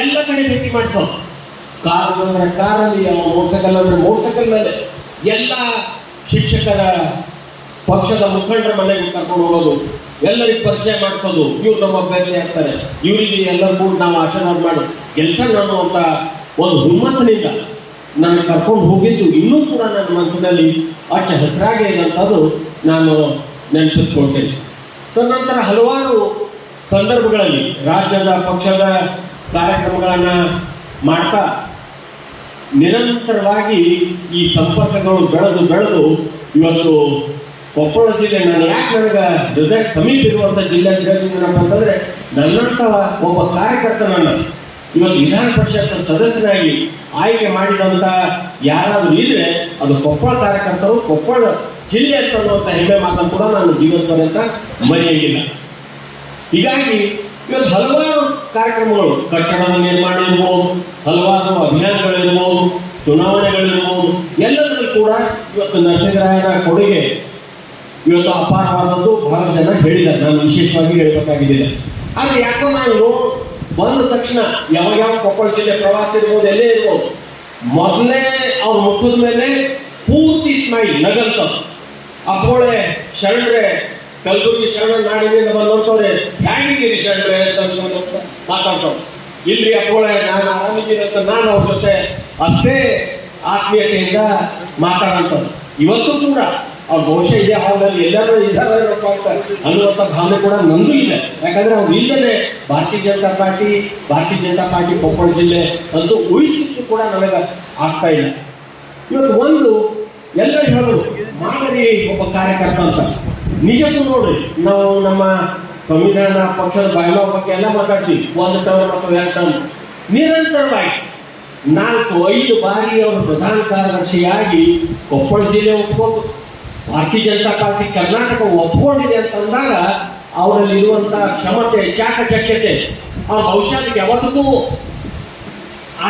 ಎಲ್ಲ ಕಡೆ ಭೇಟಿ ಮಾಡಿಸೋ ಕಾರ್ ಅಂದ್ರೆ ಕಾರಲ್ಲಿ ಮೋಟರ್ ಅಂದ್ರೆ ಮೋಟರ್ ಮೇಲೆ ಎಲ್ಲ ಶಿಕ್ಷಕರ ಪಕ್ಷದ ಮುಖಂಡರ ಮನೆಗೆ ಕರ್ಕೊಂಡು ಹೋಗೋದು, ಎಲ್ಲರಿಗೆ ಪರಿಚಯ ಮಾಡಿಸೋದು, ಇವ್ರು ನಮ್ಮ ಅಭ್ಯರ್ಥಿ ಆಗ್ತಾರೆ. ಇವರಿಗೆ ಎಲ್ಲರೂ ಕೂಡ ನಾವು ಆಶೀರ್ವಾದ ಮಾಡಿ, ಕೆಲಸ ಅಂತ ಒಂದು ಹುಮ್ಮತ್ತಿನಿಂದ ನನ್ನ ಕರ್ಕೊಂಡು ಹೋಗಿದ್ದು ಇನ್ನೂ ಕೂಡ ನನ್ನ ಮನಸ್ಸಿನಲ್ಲಿ ಅಚ್ಚ ಹೆಸರಾಗೇ ಇದಂಥದ್ದು ನಾನು ನೆನಪಿಸ್ಕೊಳ್ತೇನೆ. ತದನಂತರ ಹಲವಾರು ಸಂದರ್ಭಗಳಲ್ಲಿ ರಾಜ್ಯದ ಪಕ್ಷದ ಕಾರ್ಯಕ್ರಮಗಳನ್ನು ಮಾಡ್ತಾ ನಿರಂತರವಾಗಿ ಈ ಸಂಪರ್ಕಗಳು ಬೆಳೆದು ಬೆಳೆದು ಇವತ್ತು ಕೊಪ್ಪಳ ಜಿಲ್ಲೆ ನಾನು ಯಾಕೆ ನನಗೆ ಜೊತೆ ಸಮೀಪ ಇರುವಂಥ ಜಿಲ್ಲೆ ಅಂತ ಹೇಳ್ತಿದ್ದೀನಪ್ಪ ಅಂತಂದರೆ ನನ್ನಂಥ ಒಬ್ಬ ಕಾರ್ಯಕರ್ತನನ್ನು ಇವತ್ತು ವಿಧಾನ ಪರಿಷತ್ ಸದಸ್ಯರಾಗಿ ಆಯ್ಕೆ ಮಾಡಿದಂಥ ಯಾರಾದರೂ ಇದ್ರೆ ಅದು ಕೊಪ್ಪಳ ಕಾರ್ಯಕರ್ತರು, ಕೊಪ್ಪಳ ಜಿಲ್ಲೆ ಅನ್ನುವಂಥ ಹೆಮ್ಮೆ ಮಾತನ್ನು ಕೂಡ ನಾನು ಜೀವನ ಪರ್ಯಂತ ಮರೆಯಲಿಲ್ಲ. ಹೀಗಾಗಿ ಇವತ್ತು ಹಲವಾರು ಕಾರ್ಯಕ್ರಮಗಳು ಕಟ್ಟಡದ ನಿರ್ಮಾಣ ಇರ್ಬೋದು, ಹಲವಾರು ಅಭಿಯಾನಗಳಿರ್ಬೋದು, ಚುನಾವಣೆಗಳಿರ್ಬೋದು, ಎಲ್ಲದರಲ್ಲೂ ಕೂಡ ಇವತ್ತು ನರಸಿಂಹರಾಯನ ಕೊಡುಗೆ ಇವತ್ತು ಅಪಾರವಾದದ್ದು ಬಹಳ ಜನ ಹೇಳಿದ್ದಾರೆ. ನಾನು ವಿಶೇಷವಾಗಿ ಹೇಳಬೇಕಾಗಿದ್ದಿಲ್ಲ ಆದರೆ ಯಾಕೋ ನಾನು ಬಂದ ತಕ್ಷಣ ಯಾವ ಯಾವ ಕೊಪ್ಪಳ ಜಿಲ್ಲೆ ಪ್ರವಾಸ ಇರ್ಬೋದು, ಎಲ್ಲೇ ಇರ್ಬೋದು, ಮೊದಲೇ ಅವ್ರ ಮುಖದ ಮೇಲೆ ಪೂರ್ತಿ ಸ್ಮೈಲ್ ನಗಲ್ತ ಅಪ್ಪೋಳೆ, ಶರಣರೆ ಕಲಬುರಗಿ ಶರಣ ನಾಡಿನಿಂದ ಬಂದಂತವ್ರೆ ಹ್ಯಾಂಗಿದ್ದೀರಿ ಶರಣರೆ ಅಂತ ಅಂದ್ಕೊಂಡು ಮಾತಾಡ್ತಾವ್ ಇಲ್ರಿ ಅಪ್ಪಳ, ನಾನು ಆರಾಮಿದ್ದೀನಿ ಅಂತ ನಾನು ಅವ್ರ ಜೊತೆ ಅಷ್ಟೇ ಆತ್ಮೀಯತೆಯಿಂದ ಮಾತಾಡಂಥದ್ದು ಇವತ್ತು ಕೂಡ ಅವ್ರು ಬಹುಶಃ ಇದೆ, ಹಾಲ್ನಲ್ಲಿ ಎಲ್ಲರೂ ಇದ್ದಾರೆ ಏನಪ್ಪ ಅಂತ ಅನ್ನುವಂಥ ಭಾವನೆ ಕೂಡ ನಂದು ಇದೆ. ಯಾಕಂದ್ರೆ ಅವ್ರು ಇಲ್ಲದೆ ಭಾರತೀಯ ಜನತಾ ಪಾರ್ಟಿ, ಭಾರತೀಯ ಜನತಾ ಪಾರ್ಟಿ ಕೊಪ್ಪಳ ಜಿಲ್ಲೆ ಅಂತೂ ಉಳಿಸಿದ್ದು ಕೂಡ ನನಗೆ ಆಗ್ತಾ ಇಲ್ಲ. ಇವತ್ತು ಒಂದು, ಎಲ್ಲ ಹೇಳೋದು ಮಾದರಿ ಒಬ್ಬ ಕಾರ್ಯಕರ್ತ ಅಂತ. ನಿಜಕ್ಕೂ ನೋಡ್ರಿ, ನಾವು ನಮ್ಮ ಸಂವಿಧಾನ ಪಕ್ಷದ ಬಯಲೋ ಬಗ್ಗೆ ಎಲ್ಲ ಮಾತಾಡ್ತೀವಿ. ಒಂದು ಟರ್ಮ್ ಅಥವಾ ಎರಡು ಟರ್ಮ್ ನಿರಂತರವಾಗಿ ನಾಲ್ಕು, ಐದು ಬಾರಿ ಅವರು ಪ್ರಧಾನ ಕಾರ್ಯದರ್ಶಿಯಾಗಿ ಕೊಪ್ಪಳ ಜಿಲ್ಲೆ ಒಪ್ಕೊಂಡು ಭಾರತೀಯ ಜನತಾ ಪಾರ್ಟಿ ಕರ್ನಾಟಕ ಒಪ್ಕೊಂಡಿದೆ ಅಂತಂದಾಗ ಅವರಲ್ಲಿ ಇರುವಂತಹ ಕ್ಷಮತೆ, ಚಾಕಚಕ್ಯತೆ ಅವ್ರ ಭವಿಷ್ಯಕ್ಕೆ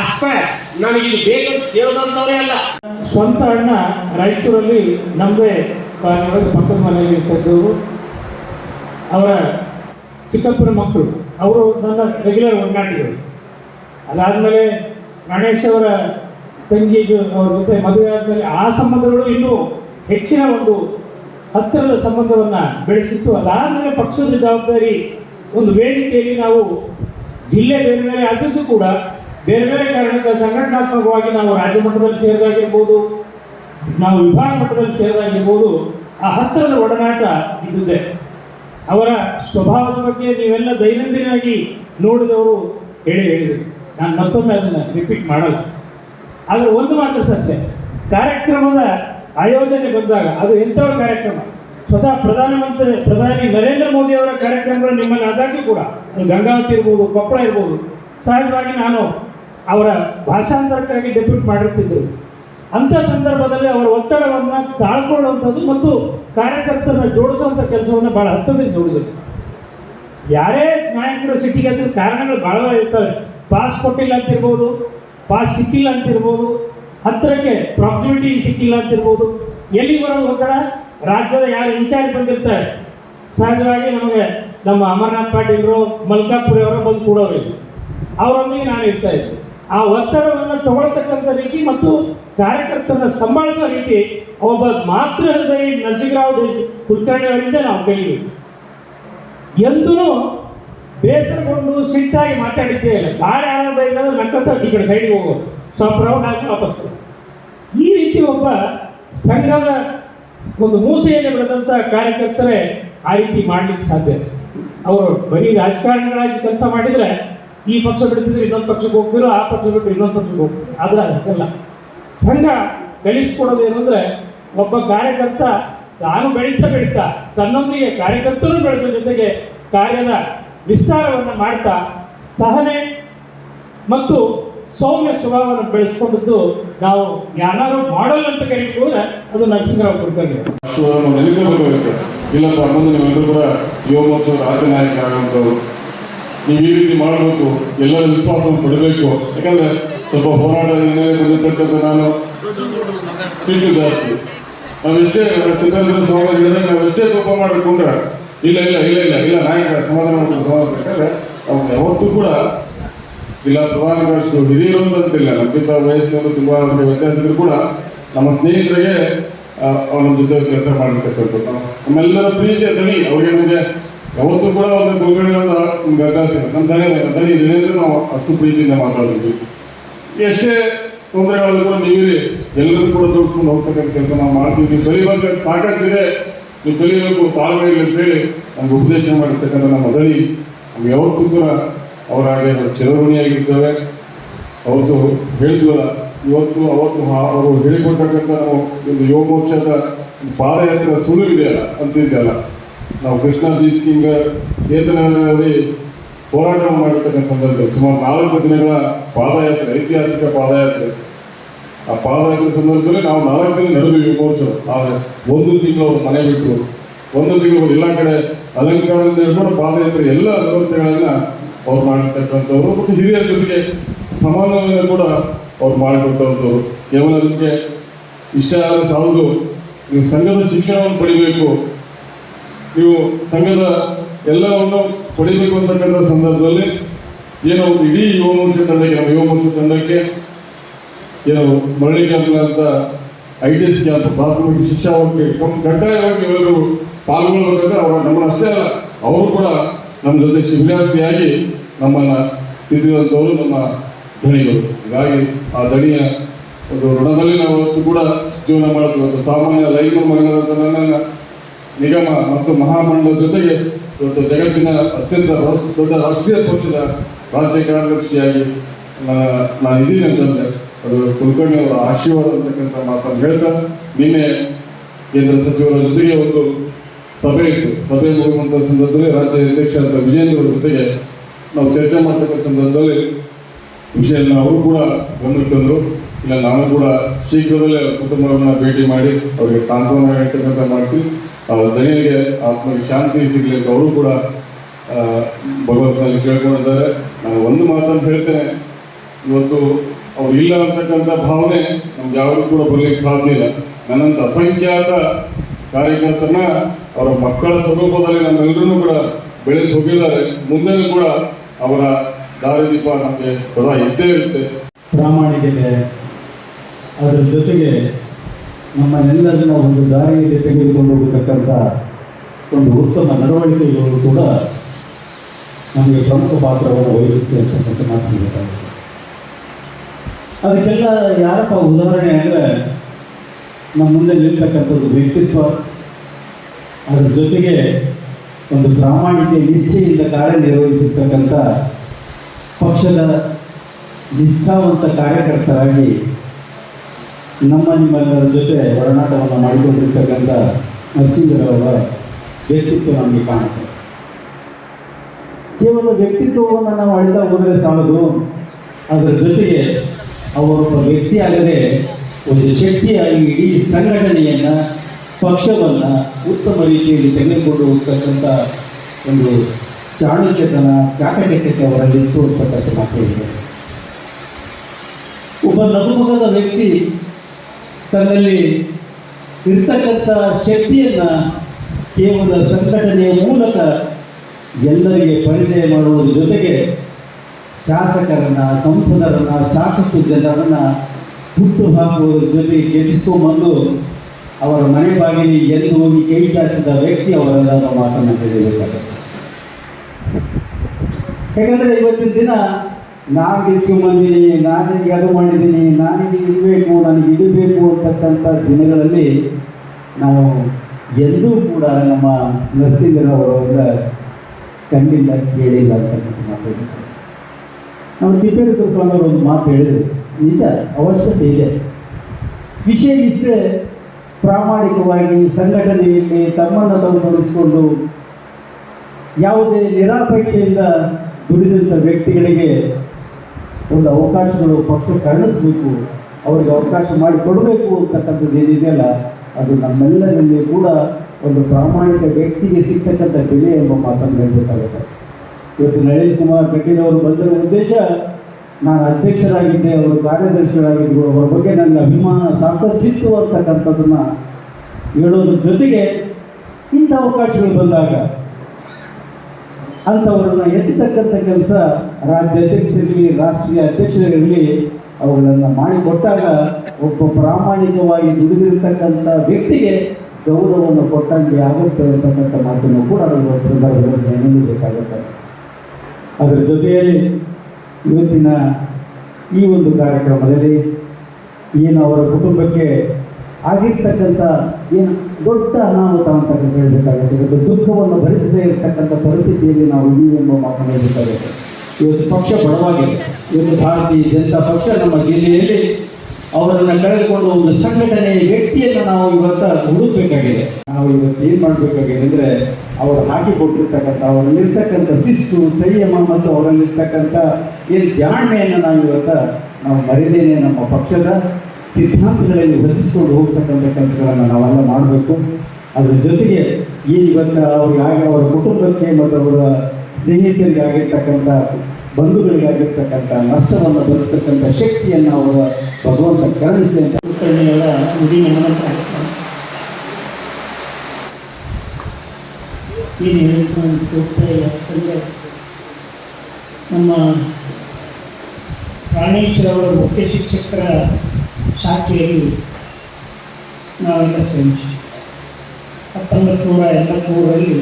ಅಷ್ಟೇ ನನಗೆ ಇದು ಬೇಕಂತ ಕೇಳೋದಂತವರೇ ಅಲ್ಲ. ಸ್ವಂತ ಅಣ್ಣ ರಾಯಚೂರಲ್ಲಿ ನಮ್ಮದೇ ಪಕ್ಕದ ಮನೆಯಲ್ಲಿ ಅವರ ಚಿಕ್ಕಪ್ಪನ ಮಕ್ಕಳು, ಅವರು ನನ್ನ ರೆಗ್ಯುಲರ್ ಒಡನಾಟಿಗಳು ಅದಾದಮೇಲೆ ಗಣೇಶ್ ಅವರ ತಂಗಿಗೆ ಅವ್ರ ಜೊತೆ ಮದುವೆ ಆದಮೇಲೆ ಆ ಸಂಬಂಧಗಳು ಇನ್ನೂ ಹೆಚ್ಚಿನ ಒಂದು ಹತ್ತಿರದ ಸಂಬಂಧವನ್ನು ಬೆಳೆಸಿತ್ತು. ಅದಾದಮೇಲೆ ಪಕ್ಷದ ಜವಾಬ್ದಾರಿ ಒಂದು ವೇದಿಕೆಯಲ್ಲಿ ನಾವು ಜಿಲ್ಲೆ ಬೇರೆ ಬೇರೆ ಆದದ್ದು ಕೂಡ ಬೇರೆ ಬೇರೆ ಕಾರಣಕ್ಕೆ ಸಂಘಟನಾತ್ಮಕವಾಗಿ ನಾವು ರಾಜ್ಯ ಮಟ್ಟದಲ್ಲಿ ಸೇರಿದಾಗಿರ್ಬೋದು. ನಾವು ವಿಭಾಗ ಮಟ್ಟದಲ್ಲಿ ಸೇರಿದಾಗಿರ್ಬೋದು, ಆ ಹತ್ತಿರದ ಒಡನಾಟ ಇದ್ದಿದೆ ಅವರ ಸ್ವಭಾವದ ಬಗ್ಗೆ ನೀವೆಲ್ಲ ದೈನಂದಿನವಾಗಿ ನೋಡಿದವರು ಹೇಳಿ ಹೇಳಿದರು. ನಾನು ಮತ್ತೊಮ್ಮೆ ಅದನ್ನು ರಿಪೀಟ್ ಮಾಡಲ್ಲ. ಆದರೆ ಒಂದು ಮಾತ್ರ ಸತ್ಯ, ಕಾರ್ಯಕ್ರಮದ ಆಯೋಜನೆ ಬಂದಾಗ, ಅದು ಎಂಥವ್ರ ಕಾರ್ಯಕ್ರಮ? ಸ್ವತಃ ಪ್ರಧಾನಮಂತ್ರಿ, ಪ್ರಧಾನಿ ನರೇಂದ್ರ ಮೋದಿ ಅವರ ಕಾರ್ಯಕ್ರಮಗಳು ನಿಮ್ಮನ್ನು ಆದಾಗ್ಯೂ ಕೂಡ ಗಂಗಾವತಿ ಇರ್ಬೋದು, ಕೊಪ್ಪಳ ಇರ್ಬೋದು. ಸಹಜವಾಗಿ ನಾನು ಅವರ ಭಾಷಾಂತರಕ್ಕಾಗಿ ಡೆಪ್ಯೂಟ್ ಮಾಡಿರ್ತಿದ್ದರು ಅಂಥ ಸಂದರ್ಭದಲ್ಲಿ ಅವರ ಒತ್ತಡವನ್ನು ತಾಳ್ಕೊಳ್ಳುವಂಥದ್ದು ಮತ್ತು ಕಾರ್ಯಕರ್ತರ ಜೋಡಿಸುವಂಥ ಕೆಲಸವನ್ನು ಭಾಳ ಹತ್ತದಿಂದ ನೋಡಿದರು. ಯಾರೇ ನಾಯಕರು ಸಿಟ್ಟಿಗೆ ಅಂತ ಕಾರಣಗಳು ಭಾಳ ಇರ್ತವೆ. ಪಾಸ್ ಕೊಟ್ಟಿಲ್ಲ ಅಂತಿರ್ಬೋದು, ಪಾಸ್ ಸಿಕ್ಕಿಲ್ಲ ಅಂತಿರ್ಬೋದು ಹತ್ತಿರಕ್ಕೆ ಪ್ರಾಕ್ಸಿಮಿಟಿ ಸಿಕ್ಕಿಲ್ಲ ಅಂತಿರ್ಬೋದು. ಎಲ್ಲಿ ಬರೋದು ಒತ್ತಡ ರಾಜ್ಯದ ಯಾರು ಇನ್ಚಾರ್ಜ್ ಬಂದಿರ್ತಾರೆ. ಸಹಜವಾಗಿ ನಮಗೆ ನಮ್ಮ ಅಮರನಾಥ್ ಪಾಟೀಲ್ರು, ಮಲ್ಕಾಪುರಿ ಅವರು ಬಂದು ಕೂಡೋರು. ಅವರೊಂದಿಗೆ ನಾನು ಇರ್ತಾ ಇದ್ದೆ. ಆ ಒತ್ತಡವನ್ನು ತಗೊಳ್ತಕ್ಕಂಥ ರೀತಿ ಮತ್ತು ಕಾರ್ಯಕರ್ತರನ್ನ ಸಂಭಾಳಿಸೋ ರೀತಿ ಒಬ್ಬ ಮಾತೃ ಹೃದಯ ನರಸಿಂಗರಾವ್ ಕುಲಕರ್ಣಿ ಅವರಿಂದ ನಾವು ಕೇಳಿದ್ವಿ. ಎಂದೂ ಬೇಸರಗೊಂಡು ಸಿಟ್ಟಾಗಿ ಮಾತಾಡಿದ್ದೇ ಇಲ್ಲ. ಗಾಳಿ ಆನಂದ ಇದ್ದಾಗ ನಕ್ಕಂತ ಈ ಕಡೆ ಸೈಡ್ಗೆ ಹೋಗೋದು ಸ್ವಲ್ಪ ರೌಂಡ್ ಹಾಕಿ ವಾಪಸ್ ಈ ರೀತಿ ಒಬ್ಬ ಸಂಘದ ಒಂದು ಮೂಸೆಯಲ್ಲಿ ಬೆಳೆದಂಥ ಕಾರ್ಯಕರ್ತರೇ ಆ ರೀತಿ ಮಾಡ್ಲಿಕ್ಕೆ ಸಾಧ್ಯ ಅವರು ಬರೀ ರಾಜಕಾರಣಿಗಳಾಗಿ ಕೆಲಸ ಮಾಡಿದರೆ ಈ ಪಕ್ಷ ಬಿಡ್ತಿದ್ರೆ ಇನ್ನೊಂದು ಪಕ್ಷಕ್ಕೆ ಹೋಗ್ತಿರೋ, ಆ ಪಕ್ಷ ಬಿಟ್ಟು ಇನ್ನೊಂದು ಪಕ್ಷಕ್ಕೆ ಹೋಗ್ತಿದ್ರು ಆದರೆ ಅದಕ್ಕೆಲ್ಲ. ಸಂಘ ಕಲಿಸ್ಕೊಡೋದು ಏನಂದ್ರೆ, ಒಬ್ಬ ಕಾರ್ಯಕರ್ತ ತಾನು ಬೆಳೀತಾ ಬೆಳೀತಾ ತನ್ನೊಂದಿಗೆ ಕಾರ್ಯಕರ್ತರು ಬೆಳೆಸೋ ಜೊತೆಗೆ ಕಾರ್ಯದ ವಿಸ್ತಾರವನ್ನು ಮಾಡ್ತಾ ಸಹನೆ ಮತ್ತು ಸೌಮ್ಯ ಸ್ವಭಾವವನ್ನು ಬೆಳೆಸ್ಕೊಂಡದ್ದು ನಾವು ಯಾರು ಮಾಡಲ್ ಅಂತ ಕೇಳಿಕೊಂಡ್ರೆ ಅದು ನರಸಿಂಹರಾವ್ ನೆನಪಿರಬೇಕಾಗುತ್ತೆ ಇಲ್ಲಪ್ಪ ಮುಂದೆ ನೀವೆಲ್ಲರೂ ಕೂಡ ಯುವ ಮೋರ್ಚಾ ರಾಜ್ಯ ನಾಯಕರಾಗುವಂಥವ್ರು ನೀವು ಈ ರೀತಿ ಮಾಡಬೇಕು, ಎಲ್ಲರ ವಿಶ್ವಾಸವನ್ನು ಪಡಬೇಕು. ಯಾಕಂದ್ರೆ ಸ್ವಲ್ಪ ಹೋರಾಟ ಹಿನ್ನೆಲೆ ಬಂದಿರ್ತಕ್ಕಂಥ ನಾನು ಸಿಟ್ಟು ಜಾಸ್ತಿ. ನಾವೆಷ್ಟೇ ಚಿತ್ರದುರ್ಗ ಸ್ವಾಮಿ ಹೇಳಿದ್ರೆ ನಾವೆಷ್ಟೇ ಕೋಪ ಮಾಡಿಕೊಂಡ್ರೆ ಇಲ್ಲ ಇಲ್ಲ ಇಲ್ಲ ಇಲ್ಲ ಇಲ್ಲ ನಾಯಕ ಸಮಾಧಾನ ಮಾಡ್ಕೊಂಡು ಸಮಾಧಾನ ಯಾಕಂದ್ರೆ ಅವ್ರು ಯಾವತ್ತೂ ಕೂಡ ಜಿಲ್ಲಾ ಪ್ರಧಾನ ಕಾರ್ಯದರ್ಶಿಗಳು ಹಿರಿಯರು ಅಂತಂತಿಲ್ಲ ನಮ್ಗಿಂತ ವಯಸ್ಸಿನವರು ತುಂಬಾ ಅವ್ರಿಗೆ ವ್ಯತ್ಯಾಸ ಇದ್ರು ಕೂಡ ನಮ್ಮ ಸ್ನೇಹಿತರಿಗೆ ಅವನ ಜೊತೆ ಕೆಲಸ ಮಾಡಿರ್ತಕ್ಕಂಥದ್ದು ನಮ್ಮೆಲ್ಲರ ಪ್ರೀತಿಯ ದಣಿ ಅವ್ರಿಗೆ ನಮಗೆ ಯಾವತ್ತೂ ಕೂಡ ಒಂದು ಗುರುಗಳಿಂದ ಇಲ್ಲ ನಮ್ಮ ದಣಿ ದಣಿ ದಿನದಿಂದ ನಾವು ಅಷ್ಟು ಪ್ರೀತಿಯಿಂದ ಮಾತಾಡಿದ್ವಿ ಎಷ್ಟೇ ತೊಂದರೆಗಳಾದ್ರೂ ಕೂಡ ನೀವಿದೆ ಎಲ್ಲರೂ ಕೂಡ ತೋರಿಸ್ಕೊಂಡು ಹೋಗ್ತಕ್ಕಂಥ ಕೆಲಸ ನಾವು ಮಾಡ್ತೀವಿ ಕಲಿಬೇಕು ಸಾಕಷ್ಟಿದೆ. ನೀವು ತಾಳ್ಮೆ ಇಲ್ಲ ಅಂತೇಳಿ ನಮ್ಗೆ ಉಪದೇಶ ಮಾಡಿರ್ತಕ್ಕಂಥ ನಮ್ಮ ದಳಿ ನಮ್ಗೆ ಯಾವತ್ತೂ ಕೂಡ ಅವರ ಹಾಗೆ ಚಿರಋಣಿಯಾಗಿರ್ತೇವೆ. ಅವತ್ತು ಹೇಳಿದ್ವಲ್ಲ, ಇವತ್ತು, ಅವತ್ತು ಅವರು ಹೇಳಿಕೊಟ್ಟಕ್ಕಂಥ ನಾವು ಒಂದು ಯುವ ಮೋರ್ಚಾದ ಪಾದಯಾತ್ರೆ ಸುಳಿವಿದೆಯಲ್ಲ ಅಂತಿದೆಯಲ್ಲ ನಾವು ಕೃಷ್ಣ ಬೀಸ್ಕಿಂಗ್ ಏತನಲ್ಲಿ ಹೋರಾಟ ಮಾಡಿರ್ತಕ್ಕಂಥ ಸಂದರ್ಭದಲ್ಲಿ ಸುಮಾರು ನಾಲ್ಕು ದಿನಗಳ ಪಾದಯಾತ್ರೆ, ಐತಿಹಾಸಿಕ ಪಾದಯಾತ್ರೆ. ಆ ಪಾದಯಾತ್ರೆ ಸಂದರ್ಭದಲ್ಲಿ ನಾವು ನಾಲ್ಕು ದಿನ ನಡೆದು ಯುವ ಮೋರ್ಚಾ ಆದರೆ ಒಂದು ತಿಂಗಳು ಅವ್ರು ಮನೆ ಬಿಟ್ಟರು ಒಂದು ತಿಂಗಳು ಎಲ್ಲ ಕಡೆ ಅಲಂಕಾರದಿಂದ ಹಿಡ್ಕೊಂಡು ಪಾದಯಾತ್ರೆ ಎಲ್ಲ ವ್ಯವಸ್ಥೆಗಳನ್ನು ಅವ್ರು ಮಾಡಿರ್ತಕ್ಕಂಥವ್ರು ಮತ್ತು ಹಿರಿಯರ ಜೊತೆಗೆ ಸಮಾನವನ್ನ ಕೂಡ ಅವ್ರು ಮಾಡಿಕೊಟ್ಟಂಥವ್ರು. ಕೇವಲ ನಿಮಗೆ ಇಷ್ಟ ಆದರೆ ಸಾಲದು ನೀವು ಸಂಘದ ಶಿಕ್ಷಣವನ್ನು ಪಡಿಬೇಕು. ನೀವು ಸಂಘದ ಎಲ್ಲವನ್ನು ಪಡಿಬೇಕು ಅಂತಕ್ಕಂಥ ಸಂದರ್ಭದಲ್ಲಿ ಏನೋ ಒಂದು ಇಡೀ ಯುವ ಮೋರ್ಚಾ ತಂಡಕ್ಕೆ, ನಮ್ಮ ಯುವ ಮೋರ್ಚಾ ತಂಡಕ್ಕೆ ಏನು ಮರಳಿ ಅಂತ ಐ ಟಿ ಎಸ್ ಕ್ಯಾಂಪ್ ಪ್ರಾಥಮಿಕ ಶಿಕ್ಷಾ ಕಂ- ಕಡ್ಡಾಯವಾಗಿ ಇವರು ಪಾಲ್ಗೊಳ್ಳಬೇಕಂದ್ರೆ ಅವರ ನಮ್ಮನ್ನು ಅಷ್ಟೇ ಅಲ್ಲ, ಅವರು ಕೂಡ ನಮ್ಮ ಜೊತೆ ಶಿಬಿರಾರ್ಥಿಯಾಗಿ ನಮ್ಮನ್ನು ತಿದ್ದಿದಂಥವರು ನಮ್ಮ ಧಣಿಗಳು. ಹೀಗಾಗಿ ಆ ಧಣಿಯ ಒಂದು ಋಣದಲ್ಲಿ ನಾವು ಕೂಡ ಜೀವನ ಮಾಡ್ತೀವಿ ಸಾಮಾನ್ಯ ಲೈಂಗಿಕ ಮಗನಾದಂಥ ನನ್ನನ್ನು ನಿಗಮ ಮತ್ತು ಮಹಾಮಂಡಲ ಜೊತೆಗೆ ಇವತ್ತು ಜಗತ್ತಿನ ಅತ್ಯಂತ ದೊಡ್ಡ ರಾಷ್ಟ್ರೀಯ ಪಕ್ಷದ ರಾಜ್ಯ ಕಾರ್ಯದರ್ಶಿಯಾಗಿ ನಾನು ಇದ್ದೀನಿ ಅಂತಂದ್ರೆ, ಅದು ಕುಲಕರ್ಣಿ ಅವರ ಆಶೀರ್ವಾದ ಅಂತಕ್ಕಂಥ ಮಾತನ್ನು ಹೇಳ್ತಾ, ನಿನ್ನೆ ಕೇಂದ್ರ ಸಚಿವರ ಜೊತೆಗೆ ಒಂದು ಸಭೆ ಇತ್ತು. ಸಭೆ ಮುಗಿಯುವಂಥ ಸಂದರ್ಭದಲ್ಲಿ ರಾಜ್ಯ ಅಧ್ಯಕ್ಷರಾದ ವಿಜೇಂದ್ರ ಜೊತೆಗೆ ನಾವು ಚರ್ಚೆ ಮಾಡ್ತಕ್ಕಂಥ ಸಂದರ್ಭದಲ್ಲಿ ವಿಷಯವನ್ನು ಅವರು ಕೂಡ ಗಮನಕ್ಕೆ ತಂದರು. ಇಲ್ಲ, ನಾನು ಕೂಡ ಶೀಘ್ರದಲ್ಲೇ ಕುಟುಂಬವನ್ನು ಭೇಟಿ ಮಾಡಿ, ಅವರಿಗೆ ಸಾಂತ್ವನ ಹೇಳ್ತಕ್ಕಂಥ ಮಾಡ್ತೀವಿ ಅವರ ದಣಿಗೆ ಆತ್ಮಕ್ಕೆ ಶಾಂತಿ ಸಿಗಲಿ ಅಂತ ಅವರು ಕೂಡ ಭಗವಂತನಲ್ಲಿ ಕೇಳ್ಕೊಂಡಿದ್ದಾರೆ. ನಾನು ಒಂದು ಮಾತನ್ನು ಹೇಳ್ತೇನೆ. ಇವತ್ತು ಅವ್ರು ಇಲ್ಲ ಅಂತಕ್ಕಂಥ ಭಾವನೆ ನಮ್ಗೆ ಯಾರಿಗೂ ಕೂಡ ಬರ್ಲಿಕ್ಕೆ ಸಾಧ್ಯ ಇಲ್ಲ. ನನ್ನಂಥ ಅಸಂಖ್ಯಾತ ಕಾರ್ಯಕರ್ತರನ್ನ ಅವರ ಮಕ್ಕಳ ಸ್ವರೂಪದಲ್ಲಿ ನಮ್ಮೆಲ್ಲರೂ ಕೂಡ ಬೆಳೆಸಿ ಹೋಗಿದ್ದಾರೆ. ಮುಂದೆನೂ ಕೂಡ ಅವರ ದಾರಿದೀಪ ನಮಗೆ ಸದಾ ಇದ್ದೇ ಇರುತ್ತೆ. ಪ್ರಾಮಾಣಿಕತೆ ಅದರ ಜೊತೆಗೆ ನಮ್ಮನ್ನೆಲ್ಲರನ್ನ ಒಂದು ದಾರಿಯಲ್ಲಿ ತೆಗೆದುಕೊಂಡು ಹೋಗತಕ್ಕಂಥ ಒಂದು ಉತ್ತಮ ನಡವಳಿಕೆಗಳು ಕೂಡ ನಮಗೆ ಪ್ರಮುಖ ಪಾತ್ರವನ್ನು ವಹಿಸುತ್ತೆ ಅಂತಕ್ಕಂಥ ಮಾತು ಹೇಳ್ತಾರೆ ಅದಕ್ಕೆಲ್ಲ ಯಾರಪ್ಪ ಉದಾಹರಣೆ ಅಂದರೆ ನಮ್ಮ ಮುಂದೆ ನಿಲ್ತಕ್ಕಂಥದ್ದು ವ್ಯಕ್ತಿತ್ವ, ಅದರ ಜೊತೆಗೆ ಒಂದು ಪ್ರಾಮಾಣಿಕ ನಿಷ್ಠೆಯಿಂದ ಕಾರ್ಯನಿರ್ವಹಿಸಿರ್ತಕ್ಕಂಥ ಪಕ್ಷದ ನಿಷ್ಠಾವಂತ ಕಾರ್ಯಕರ್ತರಾಗಿ ನಮ್ಮ ನಿಮ್ಮೆಲ್ಲರ ಜೊತೆ ಒಡನಾಟವನ್ನು ಮಾಡಿಕೊಂಡಿರ್ತಕ್ಕಂಥ ನರಸಿಂಹರವರ ವ್ಯಕ್ತಿತ್ವ ನಮಗೆ ಕಾಣುತ್ತೆ. ಕೇವಲ ವ್ಯಕ್ತಿತ್ವವನ್ನು ನಾವು ಅಳಿತಾ ಹೋದರೆ ಸಾಲದು. ಅದರ ಜೊತೆಗೆ ಅವರೊಬ್ಬ ವ್ಯಕ್ತಿಯಾಗದೆ ಒಂದು ಶಕ್ತಿಯಾಗಿ ಇಡೀ ಸಂಘಟನೆಯನ್ನು, ಪಕ್ಷವನ್ನು ಉತ್ತಮ ರೀತಿಯಲ್ಲಿ ತೆಗೆದುಕೊಂಡು ಹೋಗ್ತಕ್ಕಂಥ ಒಂದು ಚಾಣಕ್ಯತನ ಚಾಕಚಕ್ಯತೆ ಅವರಲ್ಲಿ ಇತ್ತು ಅಂತಕ್ಕಂಥ ಮಾತು ಒಬ್ಬ ನಗುಮುಖದ ವ್ಯಕ್ತಿ ತನ್ನಲ್ಲಿ ಇರ್ತಕ್ಕಂಥ ಶಕ್ತಿಯನ್ನು ಕೇವಲ ಸಂಘಟನೆಯ ಮೂಲಕ ಎಲ್ಲರಿಗೆ ಪರಿಚಯ ಮಾಡುವುದರ ಜೊತೆಗೆ ಶಾಸಕರನ್ನು, ಸಂಸದರನ್ನ ಸಾಕಷ್ಟು ಜನರನ್ನ ಹುಟ್ಟು ಹಾಕುವುದರ ಜೊತೆಗೆ ಗೆಲ್ಲಿಸ್ಕೊಂಬಂದು ಅವರ ಮನೆ ಬಾಗಿಲಿ ಎಲ್ಲಿ ಹೋಗಿ ಕೈ ಚಾಚಿದ ವ್ಯಕ್ತಿ ಅವರೆಲ್ಲ ನಾವು ಮಾತನ್ನು ತಿಳಿಯಬೇಕಾಗುತ್ತೆ ಯಾಕಂದರೆ ಇವತ್ತಿನ ದಿನ ನಾನು ಗೆಲ್ಸ್ಕೊಂಬಂದಿನಿ ನಾನೀಗ ಅದು ಮಾಡಿದ್ದೀನಿ, ನಾನೀಗ ಇದು ಬೇಕು ನನಗೆ ಇದು ಬೇಕು ಅಂತಕ್ಕಂಥ ದಿನಗಳಲ್ಲಿ ನಾವು ಎಂದೂ ಕೂಡ ನಮ್ಮ ನರಸಿಂಹರವರ ಕಂಡಿಲ್ಲ ಕೇಳಿಲ್ಲ ಅಂತಕ್ಕಂಥ ಮಾತು ನಾವು ತಿಪ್ಪೇರುದ್ರ ಸ್ವಾಮಿಯವರು ಒಂದು ಮಾತು ಹೇಳಿದರು. ನಿಜ, ಅವಶ್ಯಕತೆ ಇದೆ. ವಿಷಯ ಇಷ್ಟೇ ಪ್ರಾಮಾಣಿಕವಾಗಿ ಸಂಘಟನೆಯಲ್ಲಿ ತಮ್ಮನ್ನು ತಾವು ತೊಡಗಿಸಿಕೊಂಡು ಯಾವುದೇ ನಿರಾಪೇಕ್ಷೆಯಿಂದ ದುಡಿದಂಥ ವ್ಯಕ್ತಿಗಳಿಗೆ ಒಂದು ಅವಕಾಶಗಳು ಪಕ್ಷ ಕರುಣಿಸಬೇಕು ಅವರಿಗೆ ಅವಕಾಶ ಮಾಡಿ ಕೊಡಬೇಕು ಅಂತಕ್ಕಂಥದ್ದು ಏನಿದೆಯಲ್ಲ ಅದು ನಮ್ಮೆಲ್ಲರಲ್ಲಿ ಕೂಡ ಒಂದು ಪ್ರಾಮಾಣಿಕ ವ್ಯಕ್ತಿಗೆ ಸಿಗ್ತಕ್ಕಂಥ ಬೆಲೆ ಎಂಬ ಮಾತನ್ನು ಹೇಳಬೇಕಾಗುತ್ತೆ. ಇವತ್ತು ನಳಿನ್ ಕುಮಾರ್ ಕಟೀಲ್ ಅವರು ಬಂದಿರೋ ಉದ್ದೇಶ, ನಾನು ಅಧ್ಯಕ್ಷರಾಗಿದ್ದೆ, ಅವರು ಕಾರ್ಯದರ್ಶಿಯಾಗಿದ್ದರು ಅವರ ಬಗ್ಗೆ ನನಗೆ ಅಭಿಮಾನ ಸಾಕಷ್ಟಿತ್ತು ಅಂತಕ್ಕಂಥದ್ದನ್ನು ಹೇಳೋದ್ರ ಜೊತೆಗೆ ಇಂಥ ಅವಕಾಶಗಳು ಬಂದಾಗ ಅಂಥವ್ರನ್ನ ಎತ್ತಿರ್ತಕ್ಕಂಥ ಕೆಲಸ ರಾಜ್ಯ ಅಧ್ಯಕ್ಷರಿರಲಿ, ರಾಷ್ಟ್ರೀಯ ಅಧ್ಯಕ್ಷರಿರಲಿ, ಅವುಗಳನ್ನು ಮಾಡಿಕೊಟ್ಟಾಗ ಒಬ್ಬ ಪ್ರಾಮಾಣಿಕವಾಗಿ ದುಡಿದಿರ್ತಕ್ಕಂಥ ವ್ಯಕ್ತಿಗೆ ಗೌರವವನ್ನು ಕೊಟ್ಟಂಗೆ ಆಗುತ್ತೆ ಅಂತಕ್ಕಂಥ ಮಾತನ್ನು ಕೂಡ ನಾವು ಸಂದರ್ಭದಲ್ಲಿ ನೆನಪಬೇಕಾಗುತ್ತೆ ಅದರ ಜೊತೆಯಲ್ಲಿ ಇವತ್ತಿನ ಈ ಒಂದು ಕಾರ್ಯಕ್ರಮದಲ್ಲಿ ಏನು ಅವರ ಕುಟುಂಬಕ್ಕೆ ಆಗಿರ್ತಕ್ಕಂಥ ಏನು ದೊಡ್ಡ ಅನಾಹುತ ಅಂತ ಹೇಳಬೇಕಾಗುತ್ತೆ. ದುಃಖವನ್ನು ಭರಿಸದೇ ಇರತಕ್ಕಂಥ ಪರಿಸ್ಥಿತಿಯಲ್ಲಿ ನಾವು ಇದ್ದೀವಿ ಎಂಬ ಮಾತನ್ನು ಹೇಳಬೇಕಾಗುತ್ತೆ. ಇವತ್ತು ಪಕ್ಷ ಬಡವಾಗಿದೆ. ಇವತ್ತು ಭಾರತೀಯ ಜನತಾ ಪಕ್ಷ ನಮ್ಮ ಜಿಲ್ಲೆಯಲ್ಲಿ ಅವರನ್ನು ಕಳೆದುಕೊಂಡು ಒಂದು ಸಂಘಟನೆಯ ವ್ಯಕ್ತಿಯನ್ನು ನಾವು ಇವತ್ತು ಹುಡುಕಬೇಕಾಗಿದೆ. ನಾವು ಇವತ್ತು ಏನು ಮಾಡಬೇಕಾಗಿದೆ ಅಂದರೆ ಅವರು ಹಾಕಿಕೊಟ್ಟಿರ್ತಕ್ಕಂಥ, ಅವರಲ್ಲಿರ್ತಕ್ಕಂಥ ಶಿಸ್ತು, ಸಂಯಮ ಮತ್ತು ಅವರಲ್ಲಿರ್ತಕ್ಕಂಥ ಏನು ಜಾಣ್ಮೆಯನ್ನು ನಾವು ಇವತ್ತು ನಾವು ಮರೆದೇನೆ ನಮ್ಮ ಪಕ್ಷದ ಸಿದ್ಧಾಂತಗಳಲ್ಲಿ ಹೊಂದಿಸ್ಕೊಂಡು ಹೋಗ್ತಕ್ಕಂಥ ಕೆಲಸಗಳನ್ನು ನಾವೆಲ್ಲ ಮಾಡಬೇಕು. ಅದರ ಜೊತೆಗೆ ಈ ಇವತ್ತು ಅವ್ರಿಗೆ ಆಗಿ ಅವರ ಕುಟುಂಬಕ್ಕೆ ಮತ್ತು ಅವರ ಸ್ನೇಹಿತರಿಗಾಗಿರ್ತಕ್ಕಂಥ, ಬಂಧುಗಳಿಗಾಗಿರ್ತಕ್ಕಂಥ ನಷ್ಟವನ್ನು ಭರಿಸ್ತಕ್ಕಂಥ ಶಕ್ತಿಯನ್ನು ಅವರ ಭಗವಂತ ಕರುಣಿಸಿ ಅಂತ ನಮ್ಮ ನುಡಿ ಅವರ ಮುಖ್ಯ ಶಿಕ್ಷಕರ ಶಾಖೆಯಲ್ಲಿ ನಾವೆಲ್ಲ ಸೇರಿಸಿ ಹತ್ತೊಂಬತ್ತು ನೂರ ಎಂಬತ್ತ್ಮೂರರಲ್ಲಿ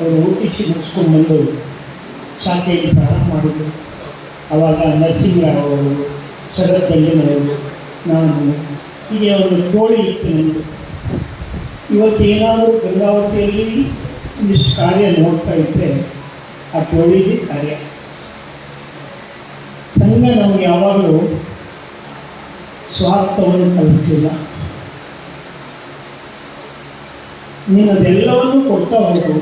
ಅವರು ಓ ಮುಗಿಸ್ಕೊಂಡ್ಬಂದು ಶಾಖೆಯಲ್ಲಿ ಪ್ರಾರಂಭ ಮಾಡಿದ್ರು. ಆವಾಗ ನರಸಿಂಹರಾವ್ ಅವರು, ಶರತ್ ಜಂಜನವರು ನಾನು, ಹೀಗೆ ಒಂದು ಕೋಳಿ ಇತ್ತು ನನಗೆ ಇವತ್ತೇನಾದರೂ ಗಂಗಾವತಿಯಲ್ಲಿ ಒಂದಿಷ್ಟು ಕಾರ್ಯ ನೋಡ್ತಾ ಇದ್ದರೆ ಆ ಕೋಳಿಗೆ ಕಾರ್ಯ. ಸಂಘ ನಮಗೆ ಯಾವಾಗಲೂ ಸ್ವಾರ್ಥವನ್ನು ಕಲಿಸಿಲ್ಲ ನೀನು ಅದೆಲ್ಲವನ್ನೂ ಕೊಡ್ತಾ ಹೋಗು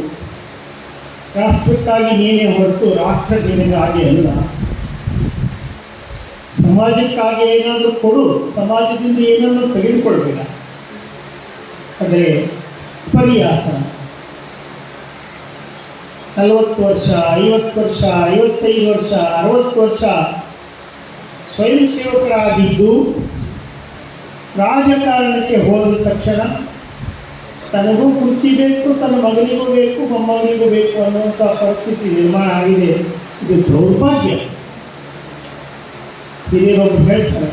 ರಾಷ್ಟ್ರಕ್ಕಾಗಿ ನೀನೇ ಹೊರತು ರಾಷ್ಟ್ರ ನಿನಗಾಗಿ ಅಲ್ಲ. ಸಮಾಜಕ್ಕಾಗಿ ಏನಾದರೂ ಕೊಡು, ಸಮಾಜದಿಂದ ಏನಾದರೂ ತೆಗೆದುಕೊಳ್ಬೇಡ. ಅಂದರೆ ಪರ್ಯಾಸ ನಲವತ್ತು ವರ್ಷ, ಐವತ್ತು ವರ್ಷ, ಐವತ್ತೈದು ವರ್ಷ, ಅರವತ್ತು ವರ್ಷ ಸ್ವಯಂ ಸೇವಕರಾಗಿದ್ದು ರಾಜಕಾರಣಕ್ಕೆ ಹೋದ ತಕ್ಷಣ ತನಗೂ ಕುರ್ಚಿ ಬೇಕು, ತನ್ನ ಮಗನಿಗೂ ಬೇಕು, ಮೊಮ್ಮಗನಿಗೂ ಬೇಕು ಅನ್ನುವಂಥ ಪರಿಸ್ಥಿತಿ ನಿರ್ಮಾಣ ಆಗಿದೆ. ಇದು ದೌರ್ಭಾಗ್ಯ. ಹಿರಿಯರೊಬ್ಬರು ಹೇಳ್ತಾರೆ,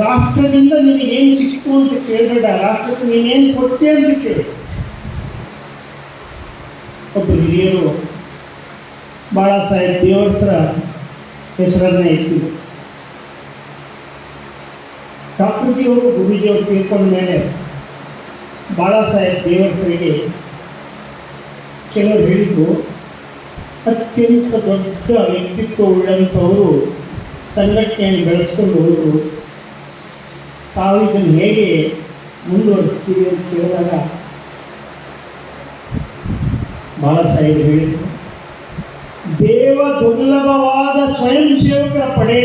ರಾಷ್ಟ್ರದಿಂದ ನಿನಗೇನು ಸಿಕ್ತು ಅಂತ ಕೇಳಬೇಡ, ರಾಷ್ಟ್ರಕ್ಕೆ ನೀನೇನು ಕೊಟ್ಟೆ ಅಂತ ಕೇಳಿ. ಒಬ್ಬ ಹಿರಿಯರು ಬಾಳಾ ಸಾಹೇಬ್ ದೇವರ್ಸರ ಹೆಸರನ್ನೇ ಎತ್ತಿದ್ರು ಡಾಕ್ಟರ್ಜಿಯವರು ಗುರೂಜಿಯವರು ತಿಳ್ಕೊಂಡ ಮೇಲೆ ಬಾಳ ಸಾಹೇಬ್ ದೇವರ್ಸರಿಗೆ ಕೆಲವರು ಹೇಳಿದ್ದು ಅತ್ಯಂತ ದೊಡ್ಡ ವ್ಯಕ್ತಿತ್ವ ಉಳ್ಳಂಥವರು ಸಂಘಟನೆಯನ್ನು ಬೆಳೆಸ್ಕೊಂಡು ಹೋದರು. ತಾವು ಇದನ್ನು ಹೇಗೆ ಮುಂದುವರಿಸ್ತೀವಿ ಅಂತ ಕೇಳಿದಾಗ ಬಾಳಾ ಸಾಹೇಬ್ ಹೇಳಿದರು ದೇವ ದುರ್ಲಭವಾದ ಸ್ವಯಂ ಸೇವಕರ ಪಡೆ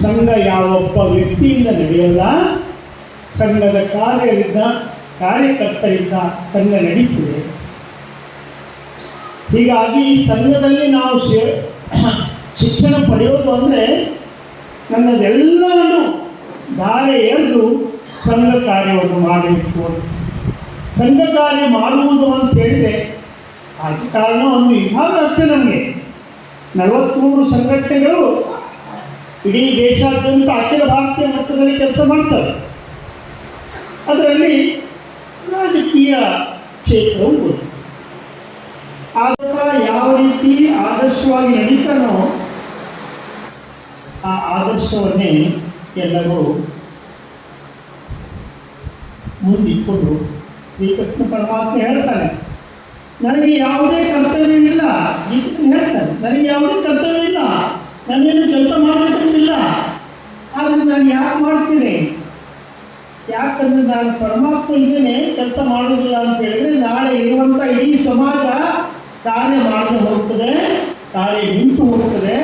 ಸಂಘ ಯಾವೊಬ್ಬ ವ್ಯಕ್ತಿಯಿಂದ ನಡೆಯಲ್ಲ, ಸಂಘದ ಕಾರ್ಯದಿಂದ ಕಾರ್ಯಕರ್ತರಿಂದ ಸಂಘ ನಡೀತಿದೆ ಹೀಗಾಗಿ ಈ ಸಂಘದಲ್ಲಿ ನಾವು ಶಿಕ್ಷಣ ಪಡೆಯೋದು ಅಂದರೆ ನನ್ನದೆಲ್ಲವನ್ನು ದಾರೆ ಎರೆದು ಸಂಘ ಕಾರ್ಯವನ್ನು ಮಾಡಬೇಕು. ಸಂಘ ಕಾರ್ಯ ಮಾಡುವುದು ಅಂತ ಹೇಳಿದರೆ ಕಾರಣ ಒಂದು ವಿಭಾಗ ಅಷ್ಟೇ ನಮಗೆ ನಲವತ್ತ್ಮೂರು ಸಂಘಟನೆಗಳು ಇಡೀ ದೇಶಾದ್ಯಂತ ಅಖಿಲ ಭಾರತೀಯ ಮಟ್ಟದಲ್ಲಿ ಕೆಲಸ ಮಾಡ್ತಾರೆ ಅದರಲ್ಲಿ ರಾಜಕೀಯ ಕ್ಷೇತ್ರವು. ಆಗ ಯಾವ ರೀತಿ ಆದರ್ಶವಾಗಿ ನಡೀತಾನೋ ಆ ಆದರ್ಶವನ್ನೇ ಎಲ್ಲರೂ ಮುಂದಿಟ್ಕೊಂಡು ಶ್ರೀಕೃಷ್ಣ ಪರಮಾತ್ಮ ಹೇಳ್ತಾನೆ, ನನಗೆ ಯಾವುದೇ ಕರ್ತವ್ಯವಿಲ್ಲ ಗೀತೆಯನ್ನು ಹೇಳ್ತಾನೆ, ನನಗೆ ಯಾವುದೇ ಕರ್ತವ್ಯವಿಲ್ಲ ನಾನೇನು ಕೆಲಸ ಮಾಡಬೇಕಂತಿಲ್ಲ ಆದರೆ ನಾನು ಯಾಕೆ ಮಾಡ್ತೀನಿ? ಯಾಕಂದ್ರೆ ನಾನು ಪರಮಾತ್ಮ ಇದ್ದೇನೆ, ಕೆಲಸ ಮಾಡೋದಿಲ್ಲ ಅಂತ ಹೇಳಿದ್ರೆ ನಾಳೆ ಇರುವಂತ ಇಡೀ ಸಮಾಜ ಕಾರ್ಯ ಮಾಡದೆ ಹೋಗ್ತದೆ ಕಾರ್ಯ ನಿಂತು ಹೋಗ್ತದೆ.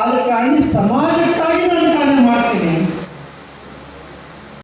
ಆದ ಕಾರಣ ಸಮಾಜಕ್ಕಾಗಿ ನಾನು ಕಾರ್ಯ ಮಾಡ್ತೀನಿ.